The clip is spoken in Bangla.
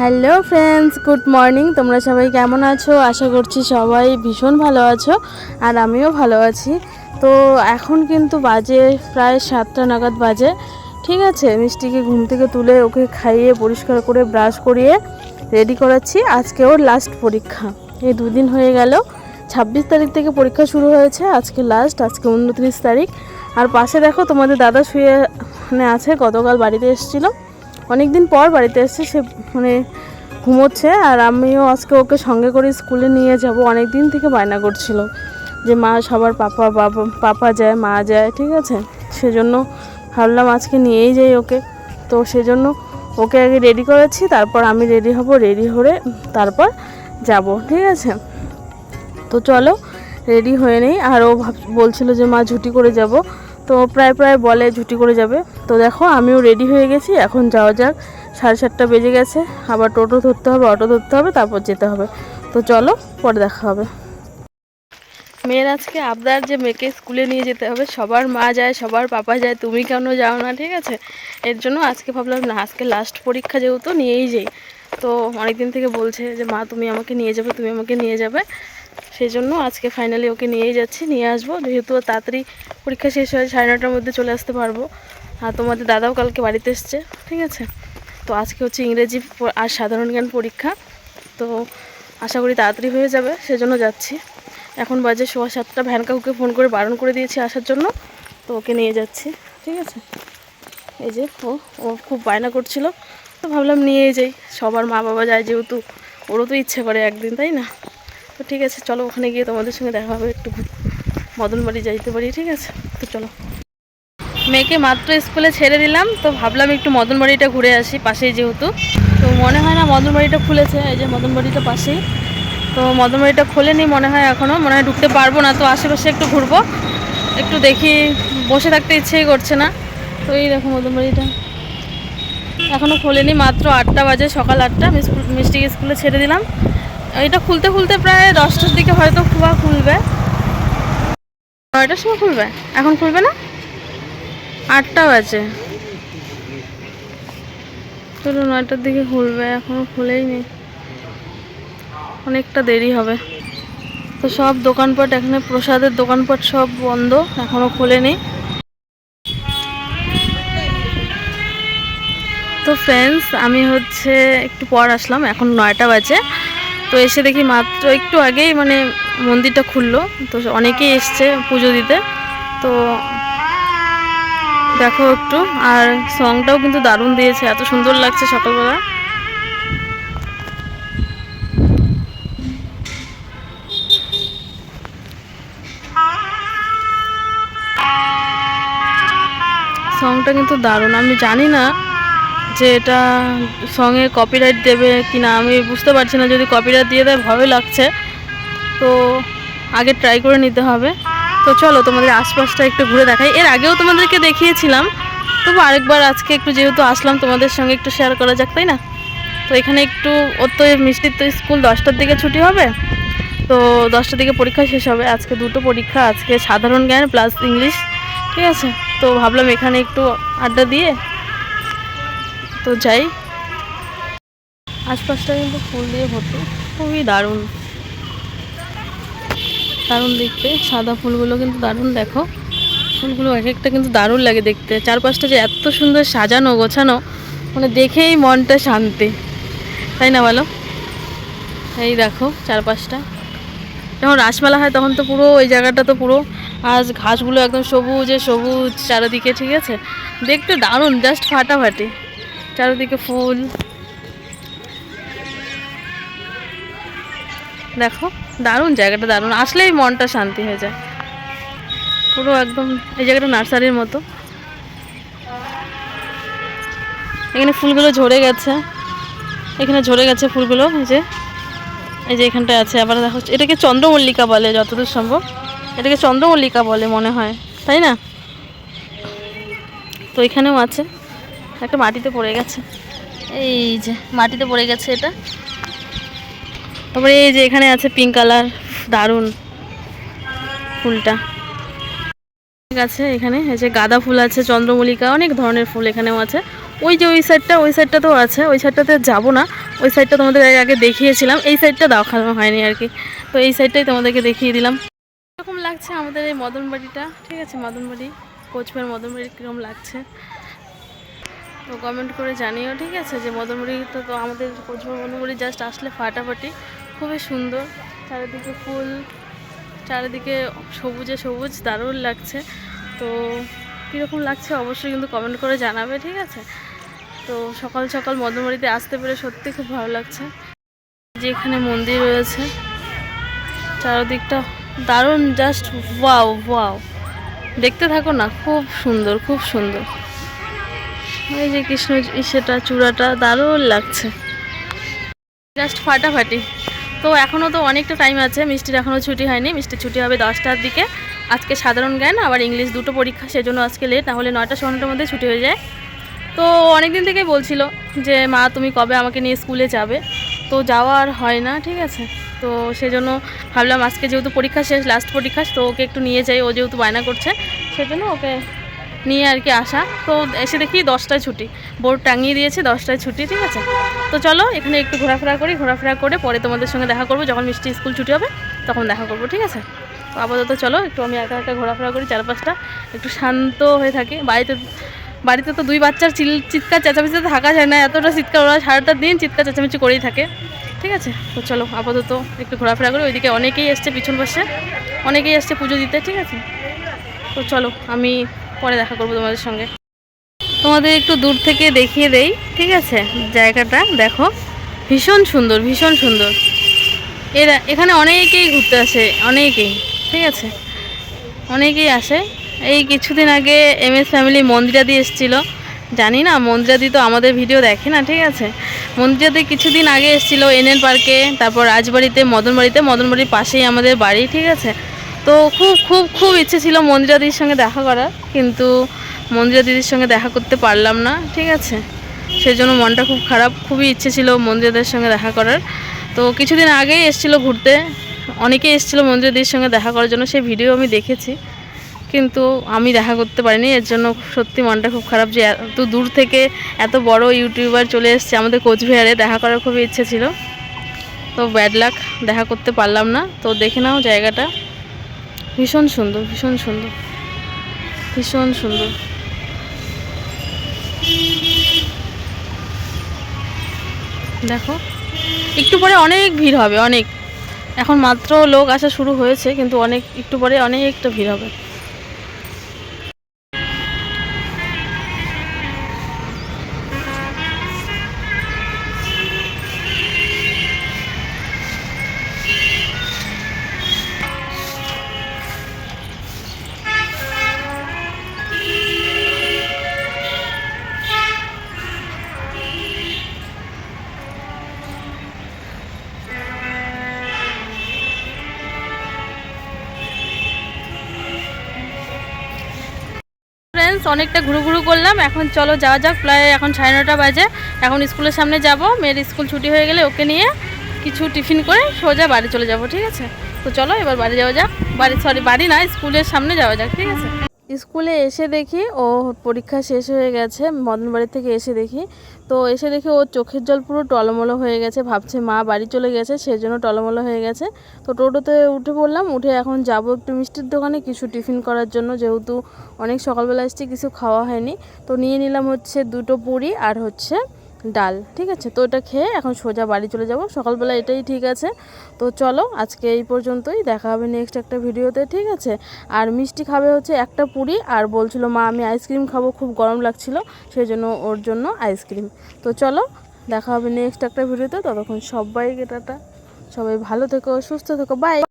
Hello friends, good morning. তোমরা সবাই কেমন আছো? আশা করছি সবাই ভীষণ ভালো আছো আর আমিও ভালো আছি। তো এখন কিন্তু বাজে প্রায় সাতটা নাগাদ বাজে। ঠিক আছে, মিষ্টিকে ঘুম থেকে তুলে ওকে খাইয়ে পরিষ্কার করে ব্রাশ করিয়ে রেডি করাচ্ছি। আজকে ওর লাস্ট পরীক্ষা। এই দুদিন হয়ে গেল। ছাব্বিশ তারিখ থেকে পরীক্ষা শুরু হয়েছে। আজকে লাস্ট আজকে উনত্রিশ তারিখ। আর পাশে দেখো তোমাদের দাদা শুয়ে মানে আছে, গতকাল বাড়িতে এসেছিল। অনেক দিন পর বাড়িতে এসেছে, সে মানে ঘুমোচ্ছে আর আমিও আজকে ওকে সঙ্গে করে স্কুলে নিয়ে যাব। অনেক দিন থেকে বায়না করছিল যে মা সবার পাপা বাবা পাপা যায়, মা যায়, ঠিক আছে? সেজন্য ভাবলাম আজকে নিয়েই যাই ওকে। তো সেজন্য ওকে আগে রেডি করেছি, তারপর আমি রেডি হব রেডি হয়ে তারপর যাব, ঠিক আছে? তো চলো রেডি হয়ে নেই। আর ও ভাব, বলছিল যে মা ঝুটি করে যাব। তো প্রায় প্রায় বলে ঝুটি করে যাবে। তো দেখো, আমিও রেডি হয়ে গেছি। এখন যাওয়া যাক। সাড়ে সাতটা বেজে গেছে। আবার টোটো ধরতে হবে, অটো ধরতে হবে, তারপর যেতে হবে। তো চলো, পরে দেখা হবে। মেয়ের আজকে আবদার যে মেয়েকে স্কুলে নিয়ে যেতে হবে। সবার মা যায়, সবার পাপা যায়। তুমি কেন যাও না, ঠিক আছে? এর জন্য আজকে ভাবলাম, না, আজকে লাস্ট পরীক্ষা যেহেতু নিয়েই যাই। তো অনেক দিন থেকে বলছে যে, মা, তুমি আমাকে নিয়ে যাবে, তুমি আমাকে নিয়ে যাবে। সেই জন্য আজকে ফাইনালি ওকে নিয়েই যাচ্ছি, নিয়ে আসব। যেহেতু তাড়াতাড়ি পরীক্ষা শেষ হয়ে, সাড়ে নটার মধ্যে চলে আসতে পারব। আর তোমাদের দাদাও কালকে বাড়িতে এসছে, ঠিক আছে? তো আজকে হচ্ছে ইংরেজি আর সাধারণ জ্ঞান পরীক্ষা। তো আশা করি তাড়াতাড়ি হয়ে যাবে, সেজন্য যাচ্ছি। এখন বাজে সোয়া সাতটা, ভ্যান কাকুকে ফোন করে বারণ করে দিয়েছি আসার জন্য। তো ওকে নিয়ে যাচ্ছি, ঠিক আছে? এই যে ও ও খুব বায়না করছিল। তো ভাবলাম নিয়েই যাই, সবার মা বাবা যায় যেহেতু, ওরও তো ইচ্ছে করে একদিন, তাই না? তো ঠিক আছে, চলো ওখানে গিয়ে তোমাদের সঙ্গে দেখা হবে, একটু মদন বাড়ি যাইতে পারি, ঠিক আছে? তো চলো। মেয়েকে মাত্র স্কুলে ছেড়ে দিলাম, তো ভাবলাম একটু মদন বাড়িটা ঘুরে আসি, পাশেই যেহেতু। তো মনে হয় না মদন বাড়িটা খুলেছে, এই যে মদন বাড়িটা পাশেই। তো মদন বাড়িটা খোলেনি মনে হয় এখনও মনে হয় ঢুকতে পারব না, তো আশেপাশে একটু ঘুরবো। একটু দেখি, বসে থাকতে ইচ্ছেই করছে না। তো এই দেখো মদন বাড়িটা এখনও খোলেনি, মাত্র আটটা বাজে, সকাল আটটা মিষ্টিকে স্কুলে ছেড়ে দিলাম। এটা খুলতে খুলতে প্রায় দশটার দিকে হয়তো খুবা খুলবে। নয়টার সময় খুলবে? এখন খুলবে না? আটটা বাজে। চলো, নয়টার দিকে খুলবে, এখনও খুলেই নেই। অনেকটা দেরি হবে। তো সব দোকানপাট, এখানে প্রসাদের দোকানপাট সব বন্ধ, এখনও খোলেনি তো ফ্রেন্ডস আমি হচ্ছে একটু পর আসলাম, এখন নয়টা বাজে। তো এসে দেখি মাত্র একটু আগেই মানে মন্দিরটা খুললো। তো অনেকেই এসছে পুজো দিতে। তো দেখো একটু, আর সংটাও কিন্তু দারুণ দিয়েছে, এত সুন্দর লাগছে সকালবেলা। সংটা কিন্তু দারুণ, আমি জানি না যে এটা সঙ্গে কপিরাইট দেবে কি না আমি বুঝতে পারছি না, যদি কপিরাইট দিয়ে দেয় ভয় লাগছে। তো আগে ট্রাই করে নিতে হবে। তো চলো তোমাদের আশপাশটা একটু ঘুরে দেখাই। এর আগেও তোমাদেরকে দেখিয়েছিলাম। তবু আরেকবার আজকে একটু যেহেতু আসলাম, তোমাদের সঙ্গে একটু শেয়ার করা যাক, তাই না? তো এখানে একটু, ওর তো মিষ্টির তো স্কুল দশটার দিকে ছুটি হবে। তো দশটার দিকে পরীক্ষা শেষ হবে। আজকে দুটো পরীক্ষা, আজকে সাধারণ জ্ঞান প্লাস ইংলিশ ঠিক আছে? তো ভাবলাম এখানে একটু আড্ডা দিয়ে তো যাই। আশপাশটা কিন্তু ফুল দিয়ে ভর্তি খুবই দারুণ। দারুণ দেখতে, সাদা ফুলগুলো কিন্তু দারুণ, দেখো। ফুলগুলো এক একটা কিন্তু দারুণ লাগে দেখতে। চারপাশটা যে এত সুন্দর সাজানো, গোছানো মানে দেখেই মনটা শান্তি। তাই না, বলো? এই দেখো, চারপাশটা। যখন রাসমেলা হয়, তখন তো পুরো ওই জায়গাটা তো পুরো, আজ ঘাসগুলো একদম সবুজে সবুজ চারিদিকে, ঠিক আছে? দেখতে দারুণ জাস্ট ফাটাফাটি। চারিদিকে ফুল। দেখো, দারুণ জায়গাটা, দারুণ। আসলেই মনটা শান্তি হয়ে যায়। পুরো একদম এই জায়গাটা নার্সারির মতো। এখানে ফুলগুলো ঝরে গেছে। এখানে ঝরে গেছে ফুলগুলো, এই যে। এই যে এখানটায় আছে। আবার দেখো, এটাকে চন্দ্রমল্লিকা বলে, যতদূর সম্ভব। এটাকে চন্দ্রমল্লিকা বলে মনে হয়, তাই না? তো এখানেও আছে। একটা মাটিতে পড়ে গেছে। এই যে, মাটিতে পড়ে গেছে এটা। তারপরে এই যে এখানে আছে পিঙ্ক কালার দারুণ ফুলটা। আছে, এখানে এই যে গাঁদা ফুল আছে, চন্দ্রমল্লিকা, অনেক ধরনের ফুল এখানেও আছে। ওই যে ওই সাইডটা ওই সাইডটাতেও আছে, ওই সাইডটাতে যাব না। ওই সাইডটা তোমাদের আগে- দেখিয়েছিলাম, এই সাইডটা দেখানো হয়নি আর কি। তো এই সাইডটাই তোমাদেরকে দেখিয়ে দিলাম। এরকম লাগছে আমাদের এই মদনবাড়িটা? ঠিক আছে মদন বাড়ি কোচবিহার মদন বাড়ি কীরকম লাগছে? তো কমেন্ট করে জানিও, ঠিক আছে? যে মদনমুড়ি তো আমাদের কোচবিহার মদনমুড়ি জাস্ট আসলে ফাটাফাটি, খুবই সুন্দর। চারিদিকে ফুল, চারিদিকে সবুজে সবুজ, দারুণ লাগছে। তো কীরকম লাগছে অবশ্যই কিন্তু কমেন্ট করে জানাবে, ঠিক আছে? তো সকাল সকাল মদনমুড়িতে আসতে পেরে সত্যি খুব ভালো লাগছে। যে এখানে মন্দির রয়েছে, চারদিকটা দারুণ জাস্ট ওয়াও ওয়াও দেখতে থাকো না, খুব সুন্দর খুব সুন্দর। এই যে কৃষ্ণ সেটা চূড়াটা দারুণ লাগছে। জাস্ট ফাটাফাটি। তো এখনও তো অনেকটা টাইম আছে, মিষ্টির এখনও ছুটি হয়নি। মিষ্টির ছুটি হবে দশটার দিকে। আজকে সাধারণ জ্ঞান, আবার ইংলিশ দুটো পরীক্ষা, সেজন্য আজকে লেট নাহলে নয়টা সোনাটার মধ্যে ছুটি হয়ে যায়। তো অনেক দিন থেকেই বলছিল যে, মা, তুমি কবে আমাকে নিয়ে স্কুলে যাবে? তো যাওয়া আর হয় না, ঠিক আছে? তো সেজন্য ভাবলাম আজকে যেহেতু পরীক্ষা শেষ লাস্ট পরীক্ষা, তো ওকে একটু নিয়ে যাই। ও যেহেতু বায়না করছে, সেজন্য ওকে নিয়ে আর কি আসা। তো এসে দেখি দশটায় ছুটি। বোর্ড টাঙিয়ে দিয়েছে, দশটায় ছুটি, ঠিক আছে? তো চলো, এখানে একটু ঘোরাফেরা করি, ঘোরাফেরা করে পরে তোমাদের সঙ্গে দেখা করব। যখন মিষ্টি স্কুল ছুটি হবে, তখন দেখা করব, ঠিক আছে? তো আপাতত চলো, একটু আমি একা একা ঘোরাফেরা করি চারপাশটা। একটু শান্ত হয়ে থাকি। বাড়িতে বাড়িতে তো দুই বাচ্চার চিল, চিৎকার চেঁচামেচিতে থাকা যায় না, এতটা চিৎকার, ওরা সারাটা দিন চিৎকার চেঁচামেচি করেই থাকে। ঠিক আছে? তো চলো, আপাতত একটু ঘোরাফেরা করি। ওইদিকে অনেকেই এসছে পিছন পাশে। অনেকেই এসছে পুজো দিতে, ঠিক আছে? তো চলো, আমি পরে দেখা করব তোমাদের সঙ্গে। তোমাদের একটু দূর থেকে দেখিয়ে দেই, ঠিক আছে? জায়গাটা, দেখো। ভীষণ সুন্দর ভীষণ সুন্দর। এরা, এখানে অনেকেই ঘুরতে আসে, অনেকেই, ঠিক আছে? অনেকেই আসে। এই কিছুদিন আগে এম এস ফ্যামিলি মন্দিরাদি এসেছিল। জানি না মন্দিরাদি তো আমাদের ভিডিও দেখে না, ঠিক আছে? মন্দিরাদি কিছুদিন আগে এসেছিল এনএন পার্কে, তারপর রাজবাড়িতে, মদনবাড়িতে, মদনবাড়ির পাশেই আমাদের বাড়ি, ঠিক আছে? তো খুব খুব খুব ইচ্ছে ছিল মন্দিরাদির সঙ্গে দেখা করার, কিন্তু মন্দিরা দিদির সঙ্গে দেখা করতে পারলাম না, ঠিক আছে? সেই জন্য মনটা খুব খারাপ, খুবই ইচ্ছে ছিল মন্দিরাদের সঙ্গে দেখা করার। তো কিছুদিন আগেই এসেছিল ঘুরতে, অনেকেই এসেছিল মন্দিরা দিদির সঙ্গে দেখা করার জন্য, সেই ভিডিও আমি দেখেছি। কিন্তু আমি দেখা করতে পারিনি, এর জন্য সত্যি মনটা খুব খারাপ যে এত দূর থেকে এত বড় ইউটিউবার চলে এসছে আমাদের কোচবিহারে, দেখা করার খুবই ইচ্ছে ছিল। তো ব্যাড লাক, দেখা করতে পারলাম না। তো দেখে নাও জায়গাটা। ভীষণ সুন্দর ভীষণ সুন্দর ভীষণ সুন্দর। দেখো, একটু পরে অনেক ভিড় হবে, অনেক। এখন মাত্র লোক আসা শুরু হয়েছে, কিন্তু অনেক, একটু পরে অনেকটা ভিড় হবে। অনেকটা ঘুরু ঘুরু করলাম। এখন চলো যাওয়া যাক। প্রায় এখন সাড়ে নটা বাজে। এখন স্কুলের সামনে যাব। মেয়ের স্কুল ছুটি হয়ে গেলে ওকে নিয়ে কিছু টিফিন করে সোজা বাড়ি চলে যাব, ঠিক আছে? তো চলো এবার বাড়ি যাওয়া যাক। বাড়ি সরি বাড়ি না, স্কুলের সামনে যাওয়া যাক, ঠিক আছে? স্কুলে এসে দেখি, ও পরীক্ষা শেষ হয়ে গেছে মদন বাড়ি থেকে এসে দেখি। তো এসে দেখি ও চোখের জল পুরো টলমলো হয়ে গেছে, ভাবছে মা বাড়ি চলে গেছে সেই জন্য টলমলো হয়ে গেছে। তো টোটোতে উঠে পড়লাম, উঠে এখন যাব একটু মিষ্টির দোকানে কিছু টিফিন করার জন্য, যেহেতু অনেক সকালবেলা এসেছি, কিছু খাওয়া হয়নি। তো নিয়ে নিলাম হচ্ছে দুটো পুরি আর হচ্ছে ডাল, ঠিক আছে? তো এটা খেয়ে এখন সোজা বাড়ি চলে যাব। সকালবেলা এটাই ঠিক আছে। তো চলো, আজকে এই পর্যন্তই। দেখা হবে নেক্সট একটা ভিডিওতে, ঠিক আছে? আর মিষ্টি খাবে হচ্ছে একটা পুরি, আর বলছিল মা, আমি আইসক্রিম খাব, খুব গরম লাগছিল সেই জন্য ওর জন্য আইসক্রিম। তো চলো, দেখা হবে নেক্সট একটা ভিডিওতে। ততক্ষণ সবাইকে টাটা। সবাই ভালো থেকো, সুস্থ থেকো বাই